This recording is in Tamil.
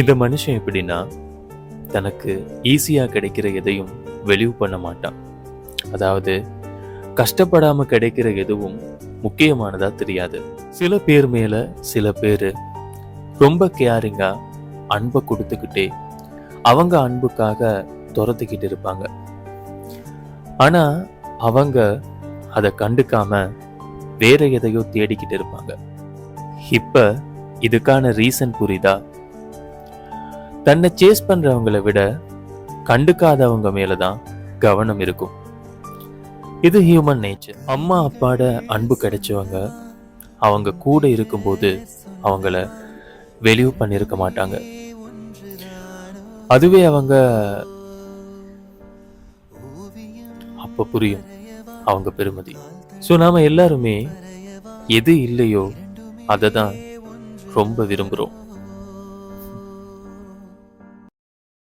இந்த மனுஷன் எப்படின்னா தனக்கு ஈஸியாக கிடைக்கிற எதையும் வெளிவு பண்ண மாட்டான். அதாவது கஷ்டப்படாம கிடைக்கிற எதுவும் முக்கியமானதா தெரியாது. சில பேர் மேல சில பேர் ரொம்ப கேரிங்கா அன்பை கொடுத்துக்கிட்டே அவங்க அன்புக்காக துரத்துக்கிட்டு இருப்பாங்க. ஆனா அவங்க அதை கண்டுக்காம வேற எதையோ தேடிக்கிட்டு இருப்பாங்க. இப்ப இதுக்கான ரீசன் புரியுதா? தன்னை சேஸ் பண்றவங்கள விட கண்டுக்காதவங்க மேலதான் கவனம் இருக்கும். இது ஹியூமன் நேச்சர் அம்மா அப்பாட அன்பு கிடைச்சவங்க அவங்க கூட இருக்கும்போது அவங்கள வெளிவு பண்ணியிருக்க மாட்டாங்க. அதுவே அவங்க அப்ப புரியும். அவங்க பெருமதி. ஸோ நாம எல்லாருமே எது இல்லையோ அதை தான் ரொம்ப விரும்புகிறோம்